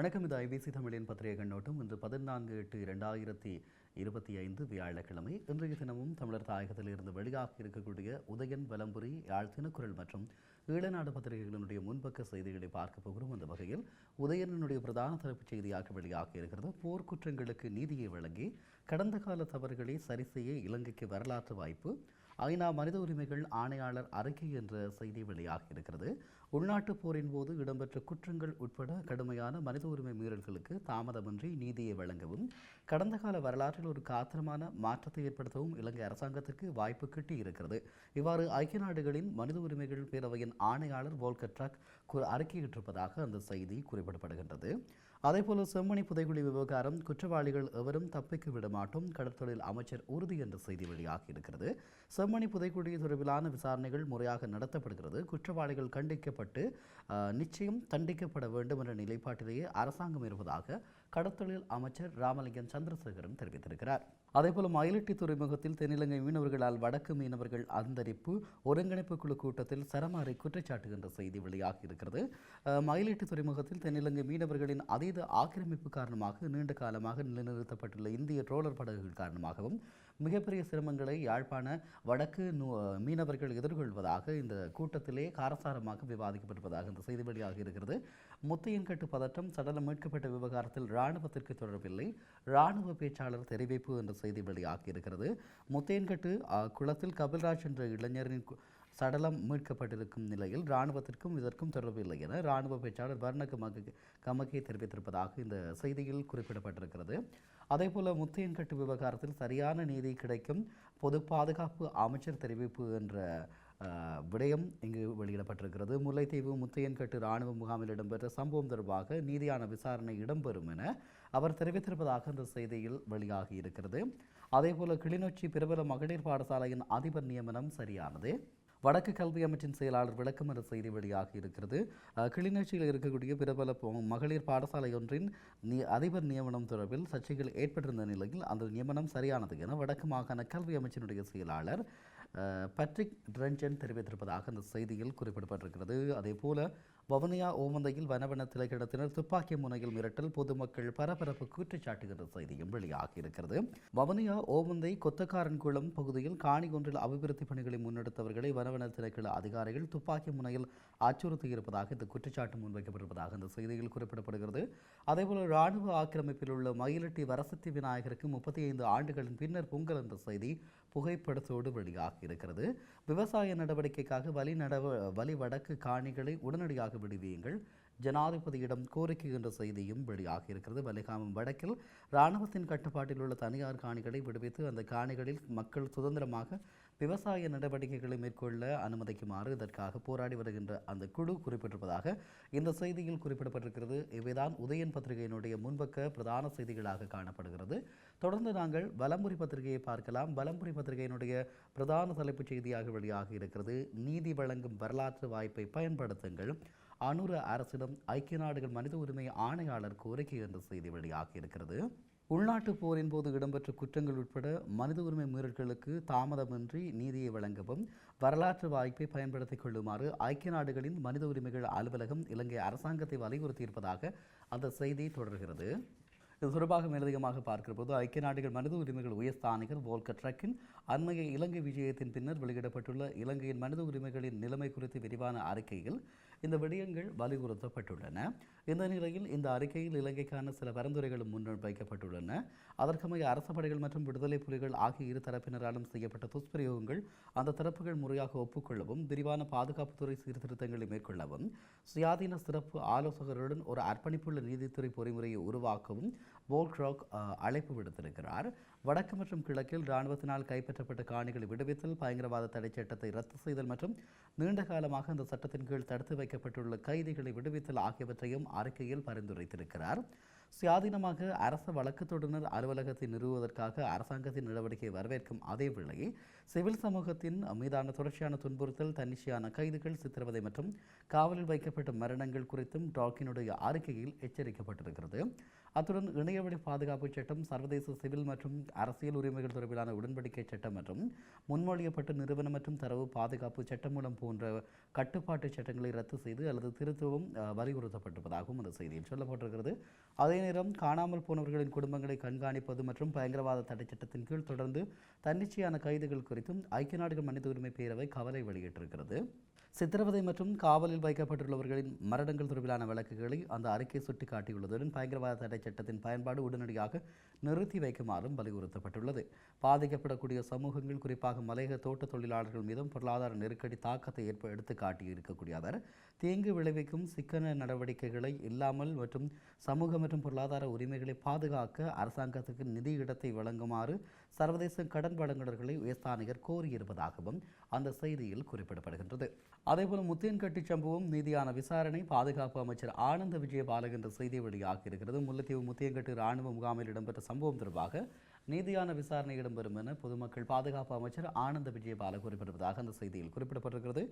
வணக்கம். இது ஐபிசி தமிழின் பத்திரிகை கண்ணோட்டம். இன்று பதினான்கு எட்டு இரண்டாயிரத்தி இருபத்தி ஐந்து வியாழக்கிழமை இன்றைய தினமும் தமிழர் தாயகத்தில் இருந்து வெளியாக இருக்கக்கூடிய உதயன் வலம்புரி யாழ் தினக்குரல் மற்றும் ஈழநாடு பத்திரிகைகளினுடைய முன்பக்க செய்திகளை பார்க்க போகிறோம். அந்த வகையில் உதயனினுடைய பிரதான தலைப்புச் செய்தியாக வெளியாக இருக்கிறது. போர்க்குற்றங்களுக்கு நீதியை வழங்கி கடந்த கால தவறுகளை சரி செய்ய இலங்கைக்கு வரலாற்று வாய்ப்பு ஐநா மனித உரிமைகள் ஆணையாளர் அறிக்கை என்ற செய்தி வெளியாகி இருக்கிறது. உள்நாட்டுப் போரின் போது இடம்பெற்ற குற்றங்கள் உட்பட கடுமையான மனித உரிமை மீறல்களுக்கு தாமதமின்றி நீதியை வழங்கவும் கடந்த கால வரலாற்றில் ஒரு காத்திரமான மாற்றத்தை ஏற்படுத்தவும் இலங்கை அரசாங்கத்திற்கு வாய்ப்பு கிட்டி இருக்கிறது இவ்வாறு ஐக்கிய நாடுகளின் மனித உரிமைகள் பேரவையின் ஆணையாளர் வோல்கர் ட்ரக் அறிக்கையிட்டிருப்பதாக அந்த செய்தி குறிப்பிடப்படுகின்றது. அதேபோல செம்மணி புதைகுழி விவகாரம் குற்றவாளிகள் எவரும் தப்பிக்க விட மாட்டோம். கடற்தொழில் அமைச்சர் உறுதி என்ற செய்தி வெளியாகி இருக்கிறது. செம்மணி புதைக்குழி தொடர்பிலான விசாரணைகள் முறையாக நடத்தப்படுகிறது. குற்றவாளிகள் கண்டிக்கப்பட்டு நிச்சயம் தண்டிக்கப்பட வேண்டும் என்ற நிலைப்பாட்டிலேயே அரசாங்கம் இருப்பதாக கடற்தொழில் அமைச்சர் ராமலிங்கம் சந்திரசேகரன் தெரிவித்திருக்கிறார். அதேபோல மயிலட்டி துறைமுகத்தில் தென்னிலங்கை மீனவர்களால் வடக்கு மீனவர்கள் அந்தரிப்பு ஒருங்கிணைப்பு குழு கூட்டத்தில் சரமாரி குற்றச்சாட்டு என்ற செய்தி வெளியாகி இருக்கிறது. மயிலட்டி துறைமுகத்தில் தென்னிலங்கை மீனவர்களின் அதே ஆயுத ஆக்கிரமிப்பு காரணமாக நீண்ட காலமாக நிலைநிறுத்தப்பட்டுள்ள இந்திய ட்ரோலர் படகுகள் காரணமாகவும் மிகப்பெரிய சிரமங்களை யாழ்ப்பாண வடக்கு மீனவர்கள் எதிர்கொள்வதாக இந்த கூட்டத்திலே காரசாரமாக விவாதிக்கப்பட்டிருப்பதாக இந்த செய்தி வெளியாக இருக்கிறது. முத்தையன்கட்டு பதட்டம் சடலம் மீட்கப்பட்ட விவகாரத்தில் இராணுவத்திற்கு தொடர்பில்லை. இராணுவ பேச்சாளர் தெரிவிப்பு என்ற செய்தி வெளியாகி இருக்கிறது. முத்தையன்கட்டு குளத்தில் கபில்ராஜ் என்ற இளைஞரின் சடலம் மீட்கப்பட்டிருக்கும் நிலையில் இராணுவத்திற்கும் இதற்கும் தொடர்பு இல்லை என இராணுவ பேச்சாளர் வர்ண மக கமகே தெரிவித்திருப்பதாக இந்த செய்தியில் குறிப்பிடப்பட்டிருக்கிறது. அதேபோல முத்தையன்கட்டு விவகாரத்தில் சரியான நீதி கிடைக்கும் பொது பாதுகாப்பு அமைச்சர் தெரிவிப்பு என்ற விடயம் இங்கு வெளியிடப்பட்டிருக்கிறது. முல்லைத்தீவு முத்தையன்கட்டு இராணுவ முகாமில் இடம்பெற்ற சம்பவம் தொடர்பாக நீதியான விசாரணை இடம்பெறும் என அவர் தெரிவித்திருப்பதாக அந்த செய்தியில் வெளியாகி இருக்கிறது. அதேபோல கிளிநொச்சி பிரபல மகளிர் பாடசாலையின் அதிபர் நியமனம் சரியானது. வடக்கு கல்வி அமைச்சின் செயலாளர் விளக்கம் என்ற செய்தி வெளியாகி இருக்கிறது. கிளிநொச்சியில் இருக்கக்கூடிய பிரபல மகளிர் பாடசாலை ஒன்றின் அதிபர் நியமனம் தொடர்பில் சர்ச்சைகள் ஏற்பட்டிருந்த நிலையில் அந்த நியமனம் சரியானது என வடக்கு மாகாண கல்வி அமைச்சினுடைய செயலாளர் பட்ரிக் ரஞ்சன் தெரிவித்திருப்பதாக அந்த செய்தியில் குறிப்பிடப்பட்டிருக்கிறது. அதேபோல வவுனியா ஓமந்தையில் வனவன திரைக்கிடத்தினர் துப்பாக்கி முனையில் மிரட்டல் பொதுமக்கள் பரபரப்பு குற்றச்சாட்டுகின்ற செய்தியும் வெளியாகியிருக்கிறது. வவுனியா ஓமந்தை கொத்தக்காரன்குளம் பகுதியில் காணி ஒன்றில் அபிவிருத்தி பணிகளை முன்னெடுத்தவர்களை வனவன திணைக்கள அதிகாரிகள் துப்பாக்கி முனையில் அச்சுறுத்தியிருப்பதாக இந்த குற்றச்சாட்டு முன்வைக்கப்பட்டிருப்பதாக இந்த செய்தியில் குறிப்பிடப்படுகிறது. அதேபோல ராணுவ ஆக்கிரமிப்பில் உள்ள மயிலட்டி வரசக்தி விநாயகருக்கு முப்பத்தி ஐந்து ஆண்டுகளின் பின்னர் பொங்கல் என்ற செய்தி புகைப்படத்தோடு வெளியாகி இருக்கிறது. விவசாய நடவடிக்கைக்காக வலி நடவ வலி வடக்கு காணிகளை உடனடியாக விடுவியுங்கள். ஜனாதிபதியிடம் கோரிக்கை என்ற செய்தியும் வெளியாகி இருக்கிறது. வலிகாமம் வடக்கில் இராணுவத்தின் கட்டுப்பாட்டில் உள்ள தனியார் காணிகளை விடுவித்து அந்த காணிகளில் மக்கள் சுதந்திரமாக விவசாய நடவடிக்கைகளை மேற்கொள்ள அனுமதிக்குமாறு இதற்காக போராடி வருகின்ற அந்த குழு குறிப்பிட்டிருப்பதாக இந்த செய்தியில் குறிப்பிடப்பட்டிருக்கிறது. இவைதான் உதயன் பத்திரிகையினுடைய முன்பக்க பிரதான செய்திகளாக காணப்படுகிறது. தொடர்ந்து நாங்கள் வலம்புரி பத்திரிகையை பார்க்கலாம். வலம்புரி பத்திரிகையினுடைய பிரதான தலைப்புச் செய்தியாக வழியாக இருக்கிறது. நீதி வழங்கும் வரலாற்று வாய்ப்பை பயன்படுத்துங்கள். அனுர அரசிடம் ஐக்கிய நாடுகள் மனித உரிமை ஆணையாளர் கோரிக்கை என்ற செய்தி வெளியாகி இருக்கிறது. உள்நாட்டுப் போரின் போது இடம்பெற்ற குற்றங்கள் உட்பட மனித உரிமை மீறல்களுக்கு தாமதமின்றி நீதியை வழங்கவும் வரலாற்று வாய்ப்பை பயன்படுத்திக் கொள்ளுமாறு ஐக்கிய நாடுகளின் மனித உரிமைகள் அலுவலகம் இலங்கை அரசாங்கத்தை வலியுறுத்தியிருப்பதாக அந்த செய்தி தொடர்கிறது. இது தொடர்பாக மேலதிகமாக பார்க்கிற போது ஐக்கிய நாடுகள் மனித உரிமைகள் உயர்ஸ்தானிகர் வோல்கர் ட்ரக்கின் அண்மைய இலங்கை விஜயத்தின் பின்னர் வெளியிடப்பட்டுள்ள இலங்கையின் மனித உரிமைகளின் நிலைமை குறித்து விரிவான அறிக்கையில் இந்த விடயங்கள் வலியுறுத்தப்பட்டுள்ளன. இந்த நிலையில் இந்த அறிக்கையில் இலங்கைக்கான சில பரிந்துரைகளும் முன்வைக்கப்பட்டுள்ளன அதற்கமைய அரச படைகள் மற்றும் விடுதலை புலிகள் ஆகிய இரு தரப்பினராலும் செய்யப்பட்ட துஷ்பிரயோகங்கள் அந்த தரப்புகள் முறையாக ஒப்புக்கொள்ளவும் விரிவான பாதுகாப்புத்துறை சீர்திருத்தங்களை மேற்கொள்ளவும் சுயாதீன சிறப்பு ஆலோசகருடன் ஒரு அர்ப்பணிப்புள்ள நீதித்துறை பொறிமுறையை உருவாக்கவும் போல்க்ராக் அழைப்பு விடுத்திருக்கிறார். வடக்கு மற்றும் கிழக்கில் இராணுவத்தினால் கைப்பற்றப்பட்ட காணிகளை விடுவித்தல் பயங்கரவாத தடை சட்டத்தை ரத்து செய்தல் மற்றும் நீண்ட காலமாக இந்த சட்டத்தின் கீழ் தடுத்து வைக்கப்பட்டுள்ள கைதிகளை விடுவித்தல் ஆகியவற்றையும் அறிக்கையில் பரிந்துரைத்திருக்கிறார். சுயாதீனமாக அரச வழக்குத்தொடுனர் அலுவலகத்தை நிறுவுவதற்காக அரசாங்கத்தின் நடவடிக்கையை வரவேற்கும் அதே வேளையே சிவில் சமூகத்தின் மீதான தொடர்ச்சியான துன்புறுத்தல் தன்னிச்சையான கைதுகள் சித்திரவதை மற்றும் காவலில் வைக்கப்பட்ட மரணங்கள் குறித்தும் டாக்கினுடைய அறிக்கையில் எச்சரிக்கப்பட்டிருக்கிறது. அத்துடன் இணையவழி பாதுகாப்பு சட்டம் சர்வதேச சிவில் மற்றும் அரசியல் உரிமைகள் தொடர்பிலான உடன்படிக்கை சட்டம் மற்றும் முன்மொழியப்பட்ட நிறுவனம் மற்றும் தரவு பாதுகாப்பு சட்டம் மூலம் போன்ற கட்டுப்பாட்டு சட்டங்களை ரத்து செய்து அல்லது திருத்தவும் வலியுறுத்தப்பட்டிருப்பதாகவும் அந்த செய்தியில் சொல்லப்பட்டிருக்கிறது. அதே நேரம் காணாமல் போனவர்களின் குடும்பங்களை கண்காணிப்பது மற்றும் பயங்கரவாத தடை சட்டத்தின் கீழ் தொடர்ந்து தன்னிச்சையான கைதுகள் குறித்து குறித்தும் ஐக்கிய நாடுகள் மனித உரிமை பேரவை கவலை வெளியிட்டிருக்கிறது. சித்திரவதை மற்றும் காவலில் வைக்கப்பட்டுள்ளவர்களின் மரணங்கள் தொடர்பிலான வழக்குகளை அந்த அறிக்கை சுட்டிக்காட்டியுள்ளதுடன் பயங்கரவாத தடை சட்டத்தின் பயன்பாடு உடனடியாக நிறுத்தி வைக்குமாறும் வலியுறுத்தப்பட்டுள்ளது. பாதிக்கப்படக்கூடிய சமூகங்கள் குறிப்பாக மலையக தோட்ட தொழிலாளர்கள் மீதும் பொருளாதார நெருக்கடி தாக்கத்தை ஏற்ப எடுத்து காட்டியிருக்கக்கூடிய அவர் தீங்கு விளைவிக்கும் சிக்கன நடவடிக்கைகளை இல்லாமல் மற்றும் சமூக மற்றும் பொருளாதார உரிமைகளை பாதுகாக்க அரசாங்கத்துக்கு நிதி இடத்தை வழங்குமாறு சர்வதேச கடன் வழங்குநர்களை உயர்ஸ்தானிகர் கோரியிருப்பதாகவும் அந்த செய்தியில் குறிப்பிடப்படுகின்றது. அதேபோல முத்தியன்கட்டி சம்பவம் நீதியான விசாரணை பாதுகாப்பு அமைச்சர் ஆனந்த விஜயபாலகின்ற செய்தி வெளியாகி இருக்கிறது முல்லைத்தீவு முத்தியன்கட்டு ராணுவ முகாமில் இடம்பெற்ற சம்பவம் தொடர்பாக நீதியான விசாரணை இடம்பெறும் என பொதுமக்கள் பாதுகாப்பு அமைச்சர் ஆனந்த விஜயபால குறிப்பிடுவதாக அந்த செய்தியில் குறிப்பிடப்பட்டிருக்கிறது.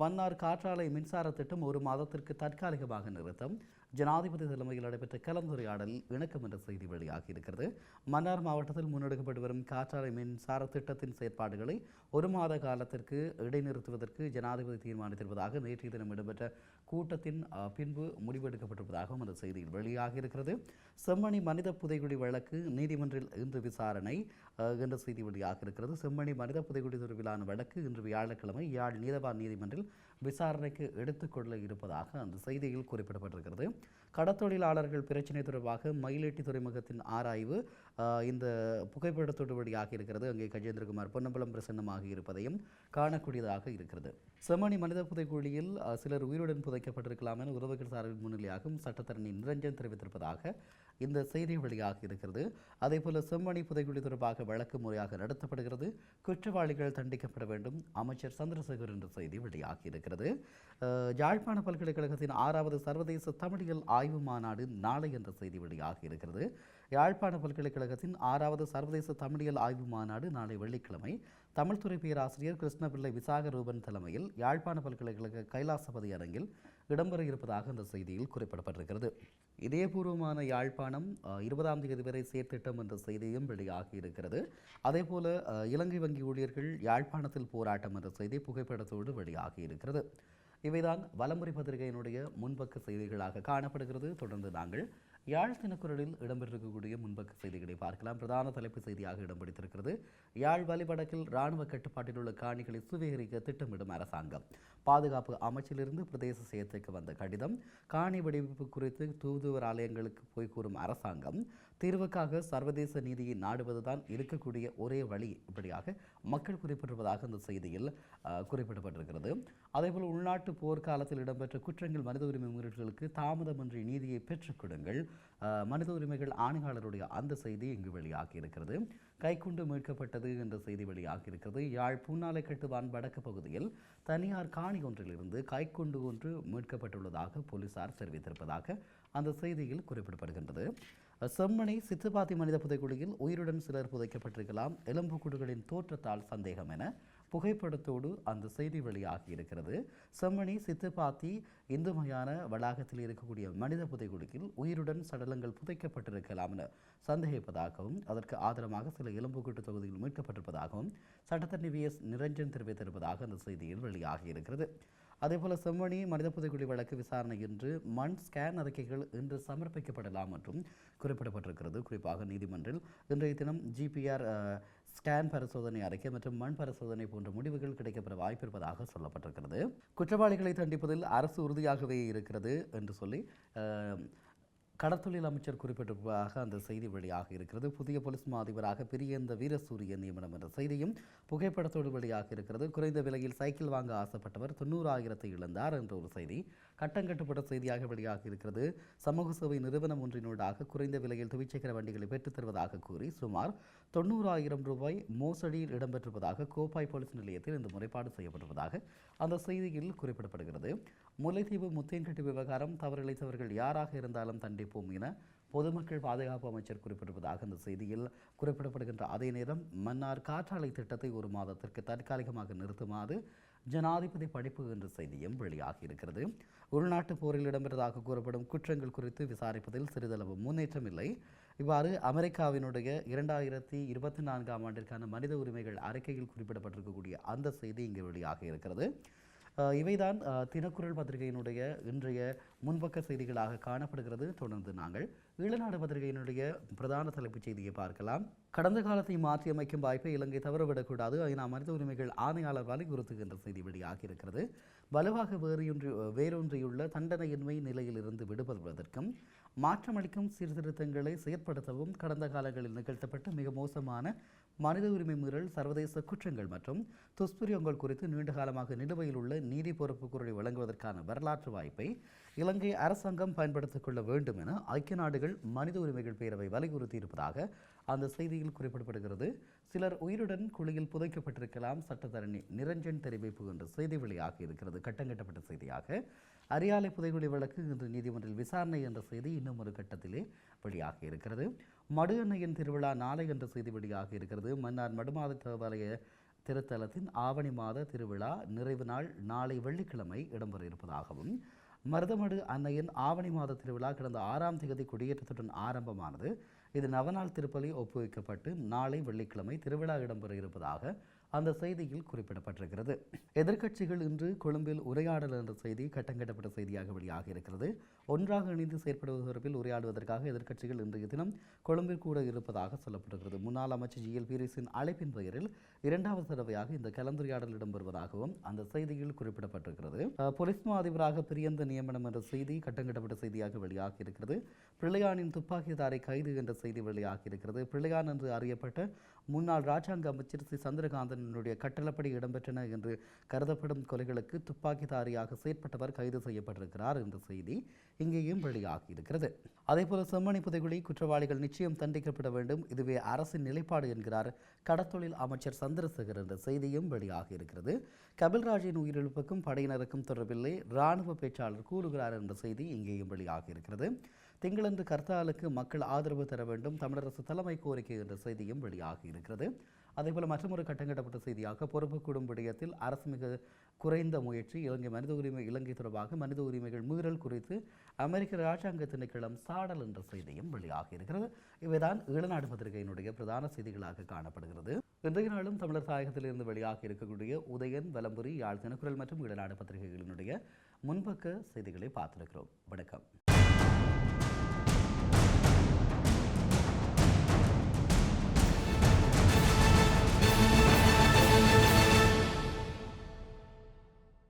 மன்னார் காற்றாலை மின்சார திட்டம் ஒரு மாதத்திற்கு தற்காலிகமாக நிறுத்தம். ஜனாதிபதி தலைமையில் நடைபெற்ற கலந்துரையாடலில் இணக்கம் என்ற செய்தி வெளியாகி இருக்கிறது. மன்னார் மாவட்டத்தில் முன்னெடுக்கப்பட்டு வரும் காற்றாலை மின்சார திட்டத்தின் செயற்பாடுகளை ஒரு மாத காலத்திற்கு இடைநிறுத்துவதற்கு ஜனாதிபதி தீர்மானித்திருப்பதாக நேற்றைய தினம் இடம்பெற்ற கூட்டத்தின் பின்பு முடிவெடுக்கப்பட்டிருப்பதாகவும் அந்த செய்தியில் வெளியாகி இருக்கிறது. செம்மணி மனித புதைகுடி வழக்கு நீதிமன்றில் இன்று விசாரணை என்ற செய்தி வெளியாக இருக்கிறது. செம்மணி மனித புதைகுடி தொடர்பிலான வழக்கு இன்று வியாழக்கிழமை யாழ் நீதவான் நீதிமன்றில் விசாரணைக்கு எடுத்துக்கொள்ள இருப்பதாக அந்த செய்தியில் குறிப்பிடப்பட்டிருக்கிறது. கடத்தொழிலாளர்கள் பிரச்சினை தொடர்பாக மயிலேட்டி துறைமுகத்தின் ஆராய்வு இந்த புகைப்படத்தோடுபடியாக இருக்கிறது. அங்கே கஜேந்திரகுமார் பொன்னம்பலம் பிரசன்னமாக இருப்பதையும் காணக்கூடியதாக இருக்கிறது. செம்மணி மனித புதைக்குழியில் சிலர் உயிருடன் புதைக்கப்பட்டிருக்கலாம் என உறவுகள் சார்பில் முன்னிலையாகவும் சட்டத்தரணி நிரஞ்சன் தெரிவித்திருப்பதாக இந்த செய்தி வெளியாக இருக்கிறது. அதேபோல செம்மணி புதைக்குழி தொடர்பாக வழக்கு முறையாக நடத்தப்படுகிறது. குற்றவாளிகள் தண்டிக்கப்பட வேண்டும். அமைச்சர் சந்திரசேகர் என்ற செய்தி வெளியாகி இருக்கிறது. யாழ்ப்பாண பல்கலைக்கழகத்தின் ஆறாவது சர்வதேச தமிழியல் ஆய்வு மாநாடு நாளை என்ற செய்தி வெளியாகி இருக்கிறது. யாழ்ப்பாண பல்கலைக்கழகத்தின் ஆறாவது சர்வதேச தமிழியல் ஆய்வு மாநாடு நாளை வெள்ளிக்கிழமை. தமிழ்துறை பேராசிரியர் கிருஷ்ணபிள்ளை விசாக ரூபன் தலைமையில் யாழ்ப்பாண பல்கலைக்கழக கைலாசபதி அரங்கில் இடம்பெற இருப்பதாக அந்த செய்தியில் குறிப்பிடப்பட்டிருக்கிறது. இதயபூர்வமான யாழ்ப்பாணம் இருபதாம் தேதி வரை சேர்த்திட்டம் என்ற செய்தியும் வெளியாகி இருக்கிறது. அதேபோல இலங்கை வங்கி ஊழியர்கள் யாழ்ப்பாணத்தில் போராட்டம் என்ற செய்தி புகைப்படத்தோடு வெளியாகி இருக்கிறது. இவைதான் வலமுறை பத்திரிகையினுடைய முன்பக்க செய்திகளாக காணப்படுகிறது. தொடர்ந்து நாங்கள் யாழ் தினக்குரலில் இடம்பெற்றிருக்கக்கூடிய முன்பக்க செய்திகளை பார்க்கலாம். பிரதான தலைப்பு செய்தியாக இடம் பிடித்திருக்கிறது. யாழ் வலிவடக்கில் இராணுவ கட்டுப்பாட்டில் உள்ள காணிகளை சுவீகரிக்க திட்டமிடும் அரசாங்கம். பாதுகாப்பு அமைச்சிலிருந்து பிரதேச செயற்கைக்கு வந்த கடிதம் காணி வடிவமைப்பு குறித்து தூதுவர் ஆலயங்களுக்கு போய் கூறும் அரசாங்கம் தீர்வுக்காக சர்வதேச நீதியை நாடுவதுதான் இருக்கக்கூடிய ஒரே வழி இப்படியாக மக்கள் குறிப்பிட்டிருப்பதாக அந்த செய்தியில் குறிப்பிடப்பட்டிருக்கிறது. அதேபோல் உள்நாட்டு போர்க்காலத்தில் இடம்பெற்ற குற்றங்கள் மனித உரிமை மீறல்களுக்கு தாமதமின்றி நீதியை பெற்றுக் கொடுங்கள். மனித உரிமைகள் ஆணையாளருடைய அந்த செய்தி இங்கு வெளியாகி இருக்கிறது கைக்குண்டு மீட்கப்பட்டது என்ற செய்தி வெளியாகி இருக்கிறது யாழ் பூனாலை கட்டுவான் வடக்கு பகுதியில் தனியார் காணி ஒன்றிலிருந்து கைக்குண்டு ஒன்று மீட்கப்பட்டுள்ளதாக போலீசார் தெரிவித்திருப்பதாக அந்த செய்தியில் குறிப்பிடப்படுகின்றது. செம்மணி சித்துப்பாத்தி மனித புதைக்குழியில் உயிருடன் சிலர் புதைக்கப்பட்டிருக்கலாம். எலும்புக்கூடுகளின் தோற்றத்தால் சந்தேகம் என புகைப்படத்தோடு அந்த செய்தி வெளியாகி இருக்கிறது. செம்மணி சித்துப்பாத்தி இந்து மயான வளாகத்தில் இருக்கக்கூடிய மனித புதைக்குழியில் உயிருடன் சடலங்கள் புதைக்கப்பட்டிருக்கலாம் என சந்தேகிப்பதாகவும் அதற்கு ஆதரமாக சில எலும்புக்கூட்டு தொகுதியில் மீட்கப்பட்டிருப்பதாகவும் சட்டத்தரணி வி எஸ். நிரஞ்சன் தெரிவித்திருப்பதாக அந்த செய்தியில் வெளியாகி இருக்கிறது. அதேபோல செம்மணி மனித புதைக்குழி வழக்கு விசாரணை இன்று மண் ஸ்கேன் அறிக்கைகள் இன்று சமர்ப்பிக்கப்படலாம் என்றும் குறிப்பிடப்பட்டிருக்கிறது. குறிப்பாக நீதிமன்றில் இன்றைய தினம் ஜிபிஆர் ஸ்கேன் பரிசோதனை அறிக்கை மற்றும் மண் பரிசோதனை போன்ற முடிவுகள் கிடைக்கப்பெற வாய்ப்பிருப்பதாக சொல்லப்பட்டிருக்கிறது. குற்றவாளிகளை தண்டிப்பதில் அரசு உறுதியாகவே இருக்கிறது என்று சொல்லி கடற்தொழில் அமைச்சர் குறிப்பிட்டிருப்பதாக அந்த செய்தி வெளியாக இருக்கிறது. புதிய போலீஸ் மா அதிபராக பிரியந்த வீரசூரிய நியமனம் என்ற செய்தியும் புகைப்படத்தோடு வெளியாக இருக்கிறது. குறைந்த விலையில் சைக்கிள் வாங்க ஆசைப்பட்டவர் தொண்ணூறாயிரத்தை இழந்தார் என்ற ஒரு செய்தி கட்டங்கட்டுப்பட்ட செய்தியாக வெளியாக இருக்கிறது. சமூக சேவை நிறுவனம் ஒன்றினூடாக குறைந்த விலையில் துவிச்சக்கர வண்டிகளை பெற்றுத் தருவதாக கூறி சுமார் தொண்ணூறாயிரம் ரூபாய் மோசடியில் இடம்பெற்றிருப்பதாக கோப்பாய் போலீஸ் நிலையத்தில் இந்த முறைப்பாடு செய்யப்பட்டிருப்பதாக அந்த செய்தியில் குறிப்பிடப்படுகிறது. முல்லைத்தீவு முத்தேன்கட்டு விவகாரம் தவறிழைத்தவர்கள் யாராக இருந்தாலும் தண்டிப்போம் என பொதுமக்கள் பாதுகாப்பு அமைச்சர் குறிப்பிட்டிருப்பதாக அந்த செய்தியில் குறிப்பிடப்படுகின்ற அதே நேரம் மன்னார் காற்றாலை திட்டத்தை ஒரு மாதத்திற்கு தற்காலிகமாக நிறுத்துமாறு ஜனாதிபதி படிப்பு என்ற செய்தியும் வெளியாகி இருக்கிறது. உள்நாட்டு போரில் இடம்பெற்றதாக கூறப்படும் குற்றங்கள் குறித்து விசாரிப்பதில் சிறிதளவு முன்னேற்றம் இல்லை இவ்வாறு அமெரிக்காவினுடைய இரண்டாயிரத்தி இருபத்தி நான்காம் ஆண்டிற்கான மனித உரிமைகள் அறிக்கையில் குறிப்பிடப்பட்டிருக்கக்கூடிய அந்த செய்தி இங்கே வெளியாக இருக்கிறது. இவைதான் தினக்குரல் பத்திரிகையினுடைய இன்றைய முன்பக்க செய்திகளாக காணப்படுகிறது. தொடர்ந்து நாங்கள் ஈழநாடு பத்திரிகையினுடைய பிரதான தலைப்புச் செய்தியை பார்க்கலாம். கடந்த காலத்தை மாற்றியமைக்கும் வாய்ப்பை இலங்கை தவறவிடக்கூடாது. ஐநா மனித உரிமைகள் ஆணையாளர் வலியுறுத்துகின்ற செய்தி வெளியாகி இருக்கிறது. வலுவாக வேறொன்றி வேரொன்றியுள்ள தண்டனையின்மை நிலையிலிருந்து விடுபடுவதற்கும் மாற்றமளிக்கும் சீர்திருத்தங்களை செயற்படுத்தவும் கடந்த காலங்களில் நிகழ்த்தப்பட்ட மிக மோசமான மனித உரிமை மீறல் சர்வதேச குற்றங்கள் மற்றும் துஷ்பிரியங்கள் குறித்து நீண்ட காலமாக நிலுவையில் உள்ள நீதி பொறுப்பு குரலை வழங்குவதற்கான வரலாற்று வாய்ப்பை இலங்கை அரசாங்கம் பயன்படுத்திக் கொள்ள வேண்டும் என ஐக்கிய நாடுகள் மனித உரிமைகள் பேரவை வலியுறுத்தியிருப்பதாக அந்த செய்தியில் குறிப்பிடப்படுகிறது. சிலர் உயிருடன் குழியில் புதைக்கப்பட்டிருக்கலாம். சட்டத்தரணி நிரஞ்சன் தெரிவிப்பு என்ற செய்தி வெளியாக இருக்கிறது. கட்டங்கட்டப்பட்ட செய்தியாக அரியாலை புதைகுழி வழக்கு இன்று நீதிமன்றில் விசாரணை என்ற செய்தி இன்னும் ஒரு கட்டத்திலே வெளியாகி இருக்கிறது. மடு அன்னையின் திருவிழா நாளை என்ற செய்தி வெளியாக இருக்கிறது. மன்னார் மடுமாத தேவாலய திருத்தலத்தின் ஆவணி மாத திருவிழா நிறைவு நாள் நாளை வெள்ளிக்கிழமை இடம்பெற இருப்பதாகவும் மருதமடு அன்னையின் ஆவணி மாத திருவிழா கடந்த ஆறாம் தேதி கொடியேற்றத்துடன் ஆரம்பமானது. இது நவநாள் திருப்பலி ஒப்புவிக்கப்பட்டு நாளை வெள்ளிக்கிழமை திருவிழா இடம்பெற இருப்பதாக அந்த செய்தியில் குறிப்பிடப்பட்டிருக்கிறது. எதிர்க்கட்சிகள் இன்று கொழும்பில் உரையாடல் என்ற செய்தி கட்டங்கட்டப்பட்ட செய்தியாக வெளியாக இருக்கிறது. ஒன்றாக இணைந்து செயற்படுவது தொடர்பில் உரையாடுவதற்காக எதிர்க்கட்சிகள் இன்றைய தினம் கொழும்பில் கூட இருப்பதாக சொல்லப்படுகிறது முன்னாள் அமைச்சர் ஜி. எல். பீரிஸின் அழைப்பின் பெயரில் இரண்டாவது தடவையாக இந்த கலந்துரையாடல் இடம்பெறுவதாகவும் அந்த செய்தியில் குறிப்பிடப்பட்டிருக்கிறது. பொலிஸ்மா அதிபராக பிரியந்த நியமனம் என்ற செய்தி கட்டங்கட்டப்பட்ட செய்தியாக வெளியாகி இருக்கிறது. பிள்ளையானின் துப்பாக்கிதாரை கைது என்ற செய்தி வெளியாகியிருக்கிறது பிள்ளையான் என்று அறியப்பட்ட முன்னாள் ராஜாங்க அமைச்சர் சி. அதனுடைய கட்டளப்படி இடம்பெற்றன என்று கருதப்படும் கொலைகளுக்கு துப்பாக்கிதாரியாக செயற்பட்டவர் கைது செய்யப்பட்டிருக்கிறார் என்ற செய்தி இங்கேயும் வெளியாகி இருக்கிறது. அதேபோல செம்மணி புதைகுழி குற்றவாளிகள் நிச்சயம் தண்டிக்கப்பட வேண்டும். இதுவே அரசின் நிலைப்பாடு என்கிறார் கடத்தொழில் அமைச்சர் சந்திரசேகர் என்ற செய்தியும் வெளியாகி இருக்கிறது. கபில்ராஜின் உயிரிழப்புக்கும் படையினருக்கும் தொடர்பில்லை. இராணுவ பேச்சாளர் கூறுகிறார் என்ற செய்தி இங்கேயும் வெளியாகி இருக்கிறது. திங்களன்று கர்த்தாலுக்கு மக்கள் ஆதரவு தர வேண்டும். தமிழரசு தலைமை கோரிக்கை என்ற செய்தியும் வெளியாகி இருக்கிறது. அதேபோல மற்றொரு கட்டங்கட்டப்பட்ட செய்தியாக பொறுப்பு கூடும் விடயத்தில் அரசு மிக குறைந்த முயற்சி இலங்கை மனித உரிமை இலங்கை தொடர்பாக மனித உரிமைகள் மீறல் குறித்து அமெரிக்க ராஜாங்க திணைக்களம் சாடல் என்ற செய்தியும் வெளியாகி இருக்கிறது. இவைதான் ஈழநாடு பத்திரிகையினுடைய பிரதான செய்திகளாக காணப்படுகிறது. இன்றைய நாளும் தமிழர் தாயகத்திலிருந்து வெளியாகி இருக்கக்கூடிய உதயன் வலம்புரி யாழ் தினக்குரல் மற்றும் ஈழநாடு பத்திரிகைகளினுடைய முன்பக்க செய்திகளை பார்த்திருக்கிறோம். வணக்கம்.